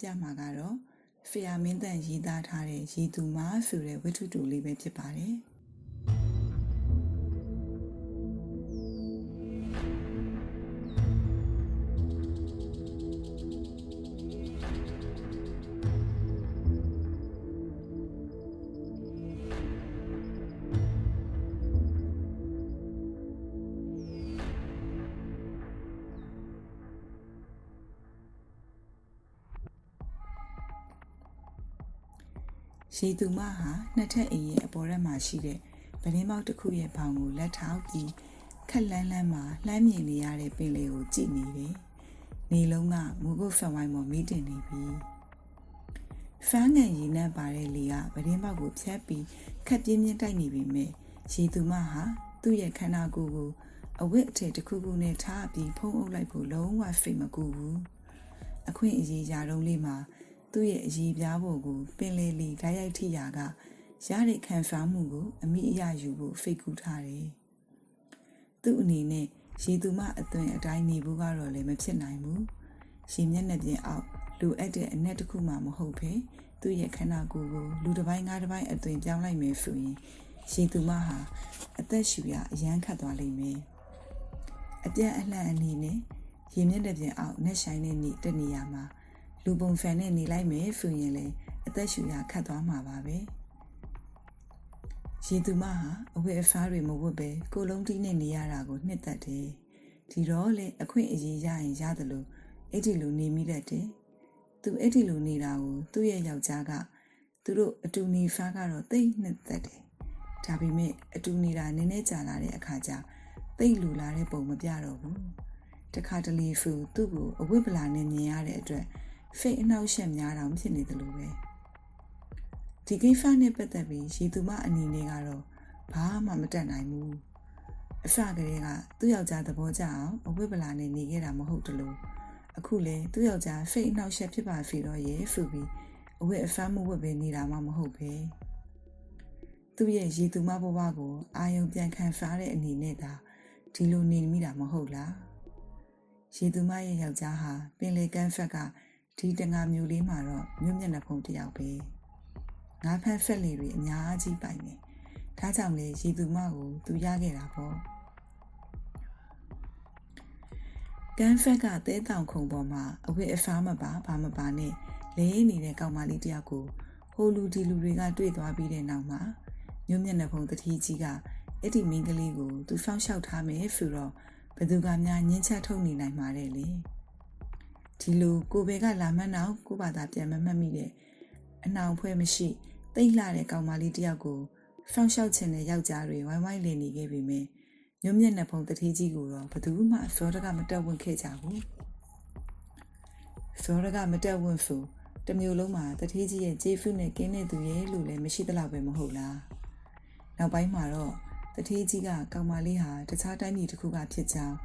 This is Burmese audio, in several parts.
ပြမှာကတော့ဖီယာမင်းတန်ရေးသားထားတဲ့ရေသူမဆိုတဲ့ဝတ္ထုတူလေးပဲဖြစ်ပါတယ်။ ရေသူမဟာနှစ်ထပ်အိမ်ရဲ့အပေါ်ရက်မှာရှိတဲ့ဗလင်းပေါက်တစ်ခုရဲ့ဘောင်ကိုလက်ထောက်ပြီးခက်လန်းလန်းမှာလှမ်းမြင်နေရတဲ့ပင်လေးကိုကြည့်နေတယ်။နေလုံးကမူကုတ်ဖက်ဝိုင်းပေါ်မိတင်နေပြီ။ဖန်းငံရည်နဲ့ပါတဲ့လေကဗလင်းပေါက်ကိုဖြတ်ပြီးခက်ပြင်းပြင်းတိုက်နေပြီမဲ့ရေသူမဟာသူ့ရဲ့ခန္ဓာကိုယ်ကိုအဝတ်အထည်တစ်ခုခုနဲ့ထားပြီးဖုံးအုပ်လိုက်ဖို့လုံးဝဖိတ်မကူဘူး။အခွင့်အရေးရာတုံးလေးမှာ သူ့ရဲ့အရေးပြားဖို့ကိုပင်လေလီဓာတ်ရိုက်ထိရာကရတဲ့ခံစားမှုကိုအမိအယယူဖို့ဖိတ်ကူးထားတယ်။သူ့အနေနဲ့ရေသူမအသွင်အတိုင်းနေဖို့ကတော့လည်းမဖြစ်နိုင်ဘူး။ရေမျက်နှာပြင်အောက်လူအပ်တဲ့အနက်တစ်ခုမှမဟုတ်ဘဲသူ့ရဲ့ခန္ဓာကိုယ်ကိုလူတစ်ပိုင်းငါးတစ်ပိုင်းအသွင်ပြောင်းလိုက်မယ်ဆိုရင်ရေသူမဟာအသက်ရှူရအရန်ခတ်သွားလိမ့်မယ်။အပြတ်အလှအနေနဲ့ရေမျက်နှာပြင်အောက်နှက်ဆိုင်တဲ့နေတနေရာမှာ လူပုံဖန်နဲ့နေလိုက်မယ်ဆိုရင်လေအသက်ရှူရခတ်သွားမှာပါပဲရေသူမဟာအဝတ်အစားတွေမဝတ်ပဲကိုလုံးတီးနဲ့နေရတာကိုနှစ်သက်တယ်ဒီတော့လေအခွင့်အရေးရရင်ရတယ်လို့အဲ့ဒီလိုနေမိတတ်တယ်သူအဲ့ဒီလိုနေတာကိုသူ့ရဲ့ယောက်ျားကသူတို့အတူနေဖားကတော့တိတ်နှစ်သက်တယ်ဒါပေမဲ့အတူနေတာနည်းနည်းကြာလာတဲ့အခါကျတိတ်လူလာတဲ့ပုံမပြတော့ဘူးတခါတလေဖူသူ့ကိုအဝတ်ပလာနဲ့မြင်ရတဲ့အတွက် ဖိတ်အနှောက်အယှက်များတောင်ဖြစ်နေတယ်လို့ပဲဒီကိစ္စနဲ့ပတ်သက်ပြီးရေသူမအနေနဲ့ကတော့ဘာမှမတတ်နိုင်ဘူးအစကတည်းကသူ့ယောက်ျားသဘောကျအောင်အဝိပလာနဲ့နေခဲ့တာမဟုတ်တလို့အခုလေသူ့ယောက်ျားဖိတ်အနှောက်အယှက်ဖြစ်ပါဖီတော့ရဲ့ဆိုပြီးအဝိအဖမ်းမဝတ်ပဲနေတာမှမဟုတ်ပဲသူ့ရဲ့ရေသူမဘဝကိုအာယုံပြန်ခံစားတဲ့အနေနဲ့ဒါဒီလိုနေမိတာမဟုတ်လားရေသူမရဲ့ယောက်ျားဟာပင်လေကန်းဖက်က ဒီတငါမျိုးလေးမှာတော့မြို့မျက်နှာဖုံးတစ်ယောက်ပဲငါးဖက်ဖက်လေးတွေအများကြီးပိုင်နေဒါကြောင့်လေရည်သူမကိုသူရခဲ့တာပေါ့ကန်ဖက်ကသဲတောင်ခုံပေါ်မှာအဝတ်အစားမပါဘာမပါနဲ့လဲနေတဲ့ကောင်မလေးတယောက်ကိုဟိုလူဒီလူတွေကတွေ့သွားပြီးတဲ့နောက်မှာမြို့မျက်နှာဖုံးတတိကြီးကအဲ့ဒီမင်းကလေးကိုသူဖောက်လျှောက်ထားမယ်ဆိုတော့ဘသူကများညှင်းချထုတ်နေနိုင်မှာတဲ့လေ ဒီလိုကိုဘဲကလာမှန်းတော့ကိုဘာသာပြန်မမှတ်မိတဲ့အနောင်ဖွဲ့မရှိတိတ်လှတဲ့ကောင်မလေးတယောက်ကိုဖောက်လျှောက်ချင်တဲ့ယောက်ျားတွေဝိုင်းဝိုင်းလည်နေခဲ့ပေမဲ့ညွံ့မျက်နှာဖုံးတတိကြီးကိုတော့ဘသူမှစောတကမတက်ဝင်ခဲ့ကြဘူးစောတကမတက်ဝင်ဆိုတမျိုးလုံးမှာတတိကြီးရဲ့ဂျေဖုနဲ့ကင်းတဲ့သူရဲ့လို့လည်းမရှိသလောက်ပဲမဟုတ်လားနောက်ပိုင်းမှာတော့တတိကြီးကကောင်မလေးဟာတခြားတိုင်းပြည်တစ်ခုကဖြစ်ကြောင်း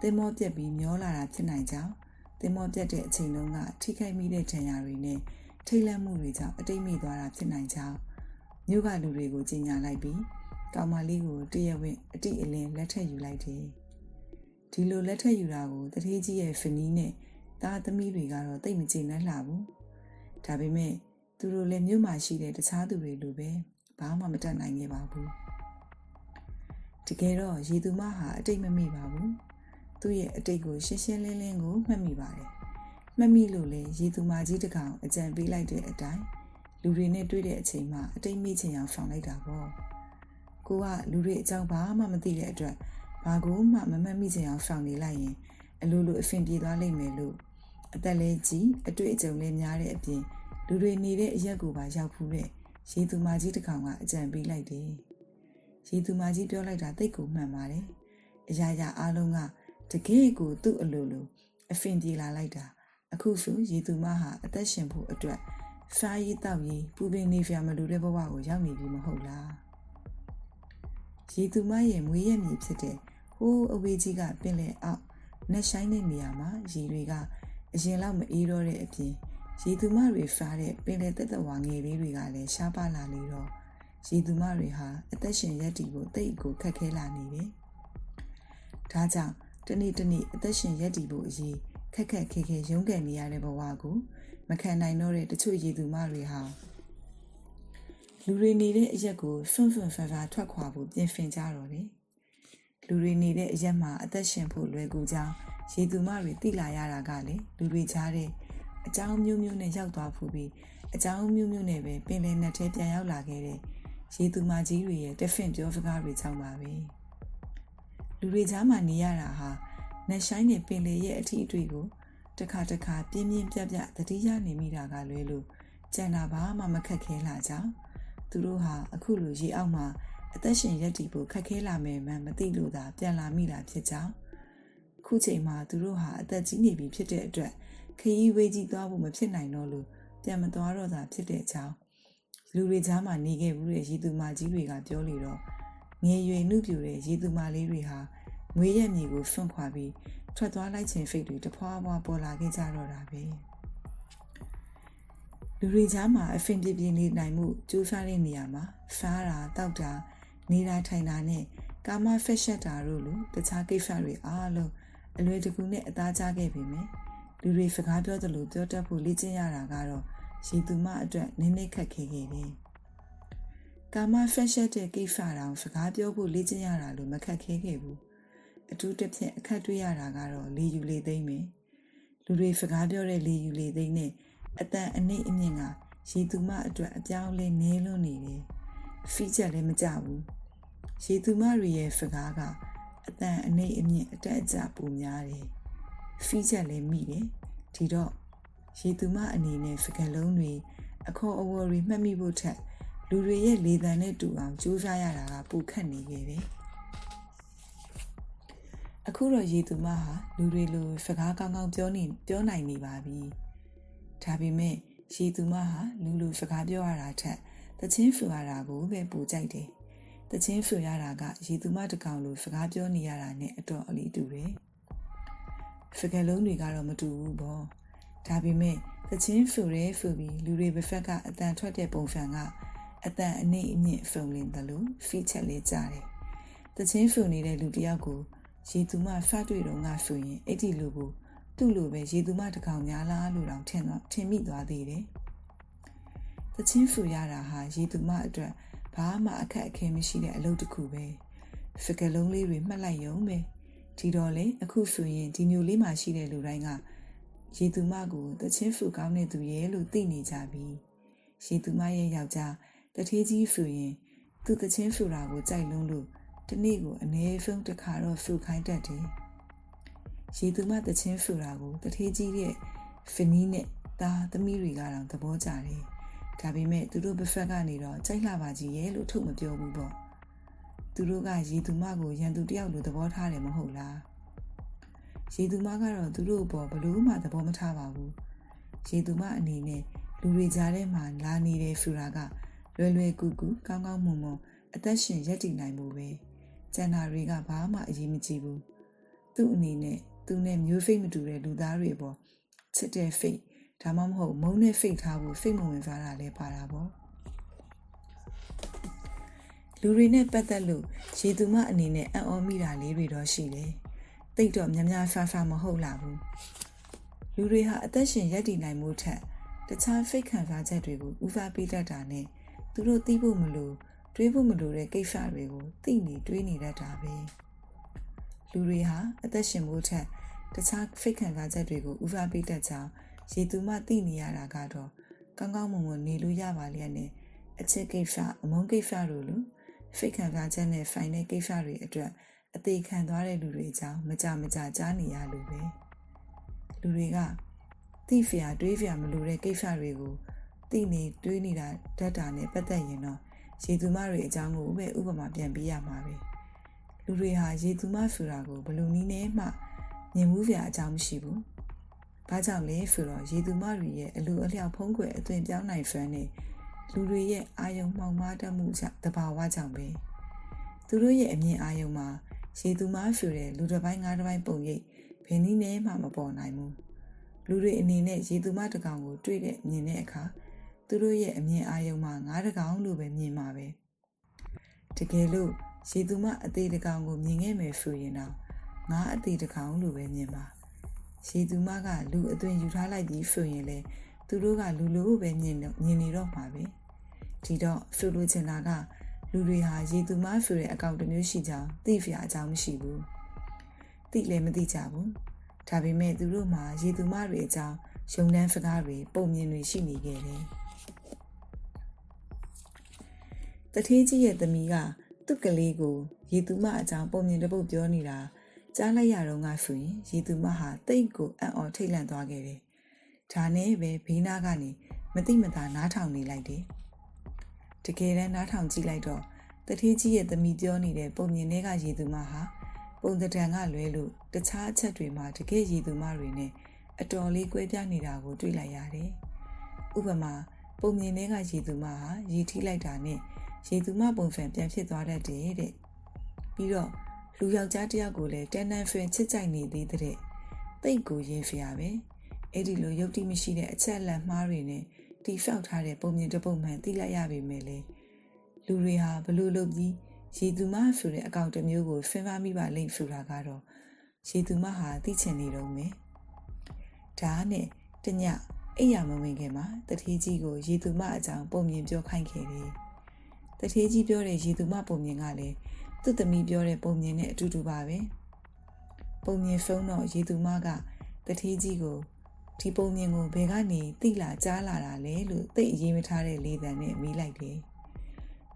သင်္ဘောပြက်ပြီးမျောလာတာဖြစ်နိုင်ကြောင်း သင်္ဘောပြက်တဲ့အချိန်တုန်းကထိခိုက်မိတဲ့ဒဏ်ရာတွေနဲ့ထိတ်လန့်မှုတွေကြောင့်အတိတ်မိသွားတာဖြစ်နိုင်ကြောင်းမြို့ကလူတွေကိုကြီးညာလိုက်ပြီးကောင်မလေးကိုတရဝင့်အတိအလင်းလက်ထက်ယူလိုက်တယ်။ဒီလိုလက်ထက်ယူတာကိုတထေးကြီးရဲ့ဖနီးနဲ့သားသမီးတွေကတော့တိတ်မကျေနပ်လှဘူး။ဒါပေမဲ့သူတို့လည်းမြို့မှာရှိတဲ့တခြားသူတွေလိုပဲဘာမှမတတ်နိုင်ခဲ့ပါဘူး။တကယ်တော့ရေသူမဟာအတိတ်မမိပါဘူး။ သူ့ရဲ့အတိတ်ကိုရှင်းရှင်းလင်းလင်းကိုမှတ်မိပါတယ်။မှတ်မိလို့လေရေသူမကြီးတကောင်အကြံပေးလိုက်တဲ့အတိုင်းလူတွေနဲ့တွေ့တဲ့အချိန်မှာအတိတ်မိချင်အောင်ဆောင်လိုက်တာပေါ့ကိုကလူတွေအကြောင်းဘာမှမသိတဲ့အတွက်ဘာကူမှမမှတ်မိချင်အောင်ဆောင်နေလိုက်ရင်အလိုလိုအဖင်ပြေသွားလိမ့်မယ်လို့အသက်လဲကြီးအတွေ့အကြုံလဲများတဲ့အပြင်လူတွေနေတဲ့အရက်ကိုပါရောက်ဖူးတဲ့ရေသူမကြီးတစ်ကောင်ကအကြံပေးလိုက်တယ်ရေသူမကြီးပြောလိုက်တာတိတ်ကိုမှန်ပါတယ်အရာရာအားလုံးက တကယ်ကိုသူ့အလိုလိုအဖင်ပြေလာလိုက်တာအခုဆိုရေသူမဟာအသက်ရှင်ဖို့အတွက်စားရေးတောက်ရေးပူပင်နေဖျာမလိုတဲ့ဘဝကိုရောက်နေပြီမဟုတ်လားရေသူမရဲ့မွေးရမြေဖြစ်တဲ့ဟိုးအဝေးကြီးကပင်လယ်အောက်နှက်ဆိုင်တဲ့နေရာမှာရေတွေကအရင်လောက်မအေးတော့တဲ့အပြင်ရေသူမတွေစားတဲ့ပင်လယ်တက်တက်ဝါငယ်လေးတွေကလည်းရှားပါလာလေတော့ရေသူမတွေဟာအသက်ရှင်ရက်တည်ဖို့တိတ်ကိုခက်ခဲလာနေတယ်။ဒါကြောင့် တနေ့တနေ့အသက်ရှင်ရက်တည်ဖို့အရေးခက်ခက်ခဲခဲရုန်းကန်နေရတဲ့ဘဝကိုမမခံနိုင်တော့တဲ့တချို့ရည်သူမတွေဟာလူတွေနေတဲ့အရက်ကိုဖွန့်ဖွန့်ဖန်ဖန်ထွက်ခွာဖို့ပြင်ဆင်ကြတော့တယ်လူတွေနေတဲ့အရက်မှာအသက်ရှင်ဖို့လွယ်ကူကြောင်းရည်သူမတွေသိလာရတာကလေလူတွေကြားတဲ့အကြောင်းမျိုးမျိုးနဲ့ရောက်သွားဖူးပြီးအကြောင်းမျိုးမျိုးနဲ့ပဲပင်လယ်နက်ထဲပြန်ရောက်လာခဲ့တဲ့ရည်သူမကြီးတွေရဲ့တဖင့်ပြောစကားတွေကြောင့်ပါပဲ လူတွေကြားမှာနေရတာဟာနှက်ဆိုင်တဲ့ပင်လေရဲ့အထီးအတွေ့ကိုတစ်ခါတစ်ခါပြင်းပြင်းပြပြသတိရနေမိတာကလွဲလို့ကြံတာဘာမှမခက်ခဲလာကြောင်းသူတို့ဟာအခုလိုရေအောက်မှာအသက်ရှင်ရက်တည်ဖို့ခက်ခဲလာမယ်မှမသိလို့သာပြန်လာမိတာဖြစ်ကြောင်းခုချိန်မှာသူတို့ဟာအသက်ကြီးနေပြီဖြစ်တဲ့အတွက်ခရီးဝေးကြီးသွားဖို့မဖြစ်နိုင်တော့လို့ပြန်မသွားတော့တာဖြစ်တဲ့အကြောင်းလူတွေကြားမှာနေခဲ့ဘူးတဲ့ရေသူမကြီးတွေကပြောလေတော့ ငယ်ရွယ်နှုတ်ပြူတဲ့ရေသူမလေးတွေဟာငွေရက်မြေကိုဆွန့်ခွာပြီးထွက်သွားလိုက်ခြင်းဖိတ်တွေတဖွာဖွာပေါ်လာခဲ့ကြတော့တာပဲလူတွေကြားမှာအဖင်ပြပြနေနိုင်မှုကြိုးစားတဲ့နေရာမှာဖားတာတောက်တာနေတာထိုင်တာနဲ့ကာမဖက်ရှက်တာတို့လိုတခြားကိစ္စတွေအားလုံးအလွယ်တကူနဲ့အသားကျခဲ့ပေမယ့်လူတွေစကားပြောသလိုပြောတတ်ဖို့လေ့ကျင့်ရတာကတော့ရည်သူမအတွက်နည်းနည်းခက်ခဲခဲ့တယ်။ ကာမဖက်ရှက်တဲ့ကိစ္စတောင်စကားပြောဖို့လေ့ကျင့်ရတာလို့မခက်ခဲခဲ့ဘူး။အထူးတစ်ဖြင့်အခက်တွေ့ရတာကတော့လေယူလေသိမ့်မယ်။လူတွေစကားပြောတဲ့လေယူလေသိမ့်နဲ့အတန်အနည်းအမြင့်ကရည်သူမအတွက်အပြောင်းလဲနည်းလွန်းနေတယ်။ဖီးချက်လည်းမကြဘူး။ရည်သူမတွေရဲ့စကားကအတန်အနည်းအမြင့်အတက်အကျပိုများတယ်။ဖီးချက်လည်းမိတယ်။ဒီတော့ရေသူမအနေနဲ့စကလုံးတွေအခေါ်အဝေါ်တွေမှတ်မိဖို့ထက် လူတွေရဲ့လေတံနဲ့တူအောင်ကြိုးစားရတာကပိုခက်နေခဲ့တယ်။အခုတော့ရေသူမဟာလူတွေလိုစကားကောင်းကောင်းပြောနေပြောနိုင်နေပါပြီ။ဒါပေမဲ့ရေသူမဟာလူလူစကားပြောရတာထက်တချင်းဖူရတာကိုပဲပိုကြိုက်တယ်။တချင်းဖူရတာကရေသူမတကောင်လိုစကားပြောနေရတာနဲ့အတော်အလီတူတယ်။စကလုံးတွေကတော့မတူဘူးပေါ့။ဒါပေမဲ့သချင်းဖူရဲဖူပြီးလူတွေဘက်ဖက်ကအတန်ထွက်တဲ့ပုံစံက အတန်အနှိမ့်အမြင့်ဖုံလင်းတယ်လို့ဖီချက်လေးကြားတယ်။သချင်းဖူနေတဲ့လူတယောက်ကိုရေသူမဖတ်တွေ့တော့ငါဆိုရင်အဲ့ဒီလူကိုသူ့လိုပဲရေသူမတကောင်များလားလို့တောင်ထင်တော့ထင်မိသွားသေးတယ်။သချင်းဖူရတာဟာရေသူမအတွက်ဘာမှအခက်အခဲမရှိတဲ့အလုပ်တစ်ခုပဲ။စကလုံးလေးတွေမှတ်လိုက်ရုံပဲ။ဒီတော့လေအခုဆိုရင်ဒီမျိုးလေးမှာရှိတဲ့လူတိုင်းကရေသူမကိုတချင်းဖူကောင်းတဲ့သူရဲ့လို့သိနေကြပြီရေသူမရဲ့ယောက်ျား တထေးကြီးဆိုရင်သူတချင်းဖူတာကိုကြိုက်လုံးလို့ဒီနေ့ကိုအနည်းဆုံးတစ်ခါတော့ဖူခိုင်းတတ်တယ်ရေသူမတချင်းဖူတာကိုတထေးကြီးရဲ့ဖနီးနဲ့တာသမီးတွေကတော့သဘောကျတယ်ဒါပေမဲ့သူတို့ဘဖက်ကနေတော့ကြိုက်လှပါကြီးရဲ့လို့ထုတ်မပြောဘူးပေါ့သူတို့ကရေသူမကိုရန်သူတယောက်လိုသဘောထားတယ်မဟုတ်လားရေသူမကတော့သူတို့ဘောဘလို့မှသဘောမထားပါဘူးရေသူမအနေနဲ့လူတွေကြားထဲမှာလာနေတယ်ဆိုတာက လွယ်လွယ်ကူကူကောင်းကောင်းမွန်မွန်အသက်ရှင်ရပ်တည်နိုင်မှုပဲကျန်တာတွေကဘာမှအရေးမကြီးဘူးသူ့အနေနဲ့သူနဲ့မျိုးဖိတ်မတူတဲ့လူသားတွေပေါ့ချစ်တဲ့ဖိတ်ဒါမှမဟုတ်မုန်းတဲ့ဖိတ်ထားဖို့စိတ်မဝင်စားတာလည်းပါတာပေါ့လူတွေနဲ့ပတ်သက်လို့ရေသူမအနေနဲ့အံ့ဩမိတာလေးတွေတော့ရှိတယ်တိတ်တော့များများဆာဆာမဟုတ်လာဘူးလူတွေဟာအသက်ရှင်ရပ်တည်နိုင်မှုထက်တခြားဖိတ်ခံစားချက်တွေကိုဦးစားပေးတတ်တာနဲ့ သူတို့သိဖို့မလိုတွေးဖို့မလိုတဲ့ကိစ္စတွေကိုသိနေတွေးနေတတ်တာပဲလူတွေဟာအသက်ရှင်မှုထက်တခြားဖိတ်ခံစားချက်တွေကိုဦးစားပေးတတ်ကြောင်းရေသူမှသိနေရတာကတော့ကောင်းကောင်းမွန်မွန်နေလို့ရပါလျက်နဲ့အချစ်ကိစ္စအမုန်းကိစ္စတို့လိုဖိတ်ခံစားချက်နဲ့ဖိုင်တဲ့ကိစ္စတွေအတွက်အသေးခံသွားတဲ့လူတွေအကြောင်းမကြမကြကြားနေရလို့ပဲလူတွေကသိဖျာတွေးဖျာမလို့တဲ့ကိစ္စတွေကို သိနေတွေးနေတာဓာတ်တာနဲ့ပတ်သက်ရင်တော့ရေသူမတွေအကြောင်းကိုပဲဥပမာပြန်ပေးရမှာပဲလူတွေဟာရေသူမဆိုတာကိုဘယ်လိုနည်းနဲ့မှမြင်မှုဖျာအကြောင်းမရှိဘူးဘာကြောင့်လဲဆိုတော့ရေသူမတွေရဲ့အလူအလျောက်ဖုံးကွယ်အသွင်ပြောင်းနိုင်စွမ်းနဲ့လူတွေရဲ့အာယုံမှောင်မားတတ်မှုကြောင့်တဘာဝကြောင့်ပဲသူတို့ရဲ့အမြင်အာယုံမှာရေသူမားဖြူတဲ့လူတစ်ပိုင်းငါးတစ်ပိုင်းပုံရိပ်ဘယ်နည်းနဲ့မှမပေါ်နိုင်ဘူးလူတွေအနေနဲ့ရေသူမတကောင်ကိုတွေ့တဲ့မြင်တဲ့အခါ သူတို့ရဲ့အမြင်အာရုံမှာငါးတကောင်လို့ပဲမြင်မှာပဲတကယ်လို့ရေသူမအသေးတကောင်ကိုမြင်ခဲ့မယ်ဆိုရင်တော့ငါးအသေးတကောင်လို့ပဲမြင်ပါရေသူမကလူအသွင်ယူထားလိုက်ပြီးဆိုရင်လေသူတို့ကလူလူပဲမြင်တော့မြင်နေတော့မှာပဲဒီတော့ဆိုလိုချင်တာကလူတွေဟာရေသူမဆိုတဲ့အကောင့်တစ်မျိုးရှိကြောင်းသိဖျားအကြောင်းမရှိဘူးသိလည်းမသိကြဘူးဒါပေမဲ့သူတို့မှာရေသူမတွေအကြောင်းရုံတန်းစကားတွေပုံမြင်တွေရှိနေခဲ့တယ် တထေးကြီးရဲ့သမီးကသူ့ကလေးကိုရေသူမအကြောင်းပုံမြင်တစ်ပုတ်ပြောနေတာကြားလိုက်ရတော့ငါဆိုရင်ရေသူမဟာတိတ်ကိုအံ့ဩထိတ်လန့်သွားခဲ့တယ်။ဒါနဲ့ပဲဘေးနားကနေမတိမတာနားထောင်နေလိုက်တယ်။တကယ်တမ်းနားထောင်ကြည့်လိုက်တော့တထေးကြီးရဲ့သမီးပြောနေတဲ့ပုံမြင်တွေကရေသူမဟာပုံတံတန်ကလွဲလို့တခြားအချက်တွေမှာတကယ်ရေသူမတွေနဲ့အတော်လေးကွဲပြားနေတာကိုတွေ့လိုက်ရတယ်။ဥပမာပုံမြင်တွေကရေသူမဟာရေထိလိုက်တာနဲ့ ရေသူမပုံစံပြန်ဖြစ်သွားတတ်တယ်တဲ့။ပြီးတော့လူယောက်ျားတစ်ယောက်ကိုလည်းတန်တန်ဖန်ချစ်ကြိုက်နေသေးတဲ့တိတ်ကိုရင်ဖျားပဲအဲ့ဒီလိုယုတ်တိမရှိတဲ့အချက်အလက်မှားတွေနဲ့တီဖောက်ထားတဲ့ပုံမြင်တစ်ပုံမှန်သိလိုက်ရပေမဲ့လေလူတွေဟာဘလို့လုပ်ပြီးရေသူမဆိုတဲ့အကောင့်တစ်မျိုးကိုဖင်ပါမိပါလိမ့်ဆိုတာကတော့ရေသူမဟာသိချင်နေတော့မယ်ဒါနဲ့တညအိယာမဝင်ခင်မှာတထေးကြီးကိုရေသူမအကြောင်းပုံမြင်ပြောခိုင်းခဲ့တယ် တထေးကြီးပြောတဲ့ရေသူမပုံမြင်ကလည်းသူ့သမီးပြောတဲ့ပုံမြင်နဲ့အတူတူပါပဲပုံမြင်ဆုံးတော့ရေသူမကတထေးကြီးကိုဒီပုံမြင်ကိုဘယ်ကနေတိလာကြားလာတာလဲလို့သိအရေးမထားတဲ့လေးတန်နဲ့မေးလိုက်တယ်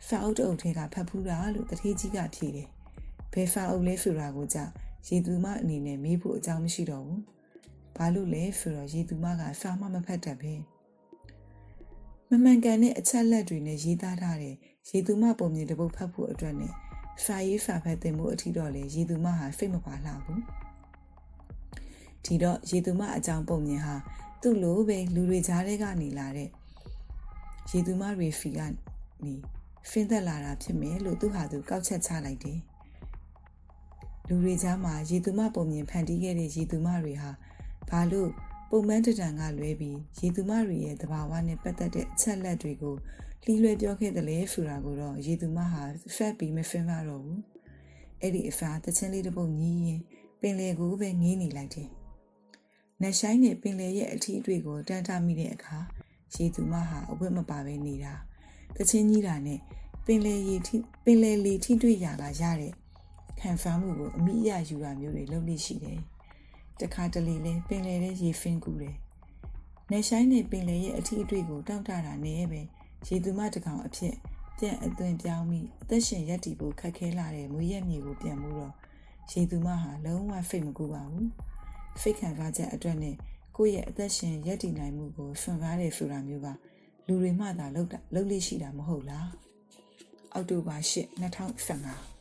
ဖာအုပ်တုပ်ထဲကဖတ်ဖူးတာလို့တထေးကြီးကဖြေတယ်ဘယ်ဖာအုပ်လဲဆိုတာကိုကြရေသူမအနေနဲ့မေးဖို့အကြောင်းမရှိတော့ဘူးဘာလို့လဲဆိုတော့ရေသူမကစာမမဖတ်တတ်ပဲ မမှန်ကန်တဲ့အချက်လက်တွေနဲ့ရေးသားထားတဲ့ရေသူမပုံမြင်တစ်ပုဒ်ဖတ်ဖို့အတွက်နဲ့စာရေးစာဖတ်တင်မှုအထီတော့လေရေသူမဟာစိတ်မပါလှဘူးဒီတော့ရေသူမအကြောင်းပုံမြင်ဟာသူ့လိုပဲလူတွေကြားထဲကနေလာတဲ့ရေသူမတွေဖီကနေဖင်းသက်လာတာဖြစ်မယ်လို့သူဟာသူကောက်ချက်ချလိုက်တယ်လူတွေကြားမှာရေသူမပုံမြင်ဖန်တီးခဲ့တဲ့ရေသူမတွေဟာဘာလို့ ပုံမှန်တံတန်ကလွဲပြီးရေသူမတွေရဲ့တဘာဝနဲ့ပတ်သက်တဲ့အချက်လက်တွေကိုလီလွယ်ပြောခဲ့တယ်လေဆိုတာကိုတော့ရေသူမဟာဖက်ပြီးမဖင်ပါတော့ဘူးအဲ့ဒီအဖာတချင်းလေးတစ်ပုတ်ညီးရင်ပင်လေကိုပဲငေးနေလိုက်တယ်နက်ဆိုင်နဲ့ပင်လေရဲ့အထီးအတွေ့ကိုတန်းထားမိတဲ့အခါရေသူမဟာအဝတ်မပါပဲနေတာတချင်းကြီးတာနဲ့ပင်လေရီထိပင်လေလီထိတွေ့ရတာရတဲ့ခံဖမ်းမှုကိုအမိအယယူတာမျိုးတွေလုပ်လို့ရှိတယ် တခါတလေလဲပင်လေတဲ့ရေဖင်းကူတယ်နေဆိုင်နဲ့ပင်လေရဲ့အထီးအတွေ့ကိုတောက်တတာနဲ့ပဲရေသူမတကောင်အဖြစ်ပြန်အသွင်ပြောင်းပြီးအသက်ရှင်ရက်တည်ဖို့ခက်ခဲလာတဲ့မွေးရက်မြေကိုပြန်မှုတော့ရေသူမဟာလုံးဝဖိတ်မကူပါဘူးဖိတ်ခံစားချက်အတွက်နဲ့ကိုယ့်ရဲ့အသက်ရှင်ရက်တည်နိုင်မှုကိုဆွံကားတယ်ဆိုတာမျိုးကလူတွေမှသာလောက်တာလောက်လိရှိတာမဟုတ်လားအောက်တိုဘာ8 2015